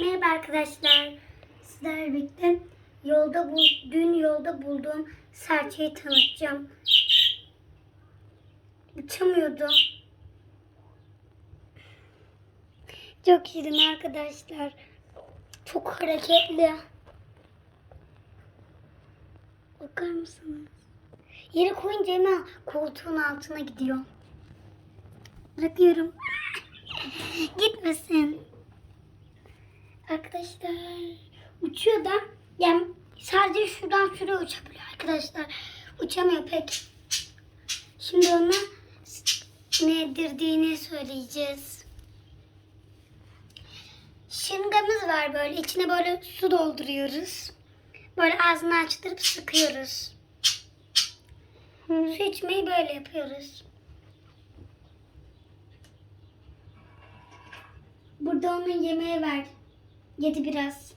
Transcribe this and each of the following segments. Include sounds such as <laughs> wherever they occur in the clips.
Merhaba arkadaşlar. Sizlerle birlikte yolda bul, dün yolda bulduğum serçeyi tanıtacağım. Uçamıyordu. Çok şirin arkadaşlar. Çok hareketli. Bakar mısınız? Yere koyunca hemen koltuğun altına gidiyor. Bırakıyorum. <laughs> Gitmesin. Arkadaşlar uçuyor da yani sadece şuradan şuraya uçabiliyor arkadaşlar. Uçamıyor pek. Şimdi ona ne yedirdiğini söyleyeceğiz. Şırıngamız var böyle. içine böyle su dolduruyoruz. Böyle ağzını açtırıp sıkıyoruz. Su içmeyi böyle yapıyoruz. Burada ona yemeğe ver. Yedi biraz.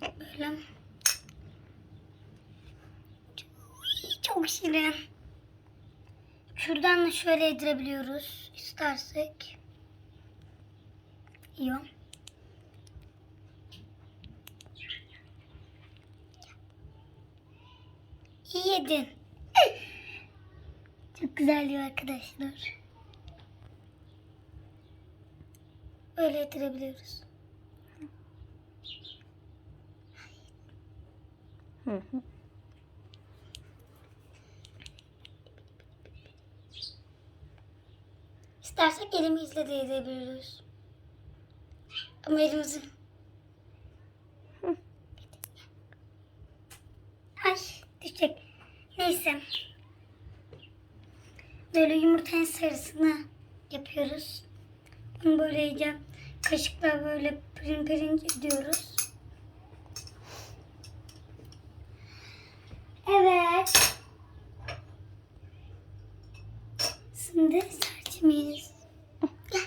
Böyle. Çok şirin. Şuradan da şöyle yedirebiliyoruz istersek. Yok. İyi yedin. <laughs> Çok güzel yiyor arkadaşlar. Öyle yedirebiliyoruz. Hı hı. İstersek elimizle de yedebiliriz. Ama elimizi... Ay düşecek. Neyse. Böyle yumurtanın sarısını yapıyoruz. Bunu böyle iyice kaşıkla böyle pirin pirin ediyoruz. Evet. Şimdi. Gel.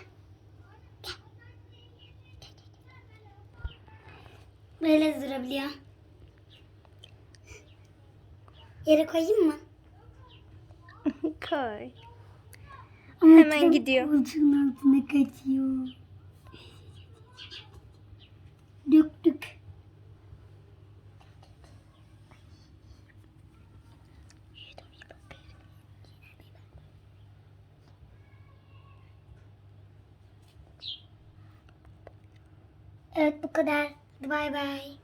Böyle durabiliyor. Yere koyayım mı? Koy. Ama Hemen gidiyor. Koltuğun altına kaçıyor. Evet bu kadar. Bay bay.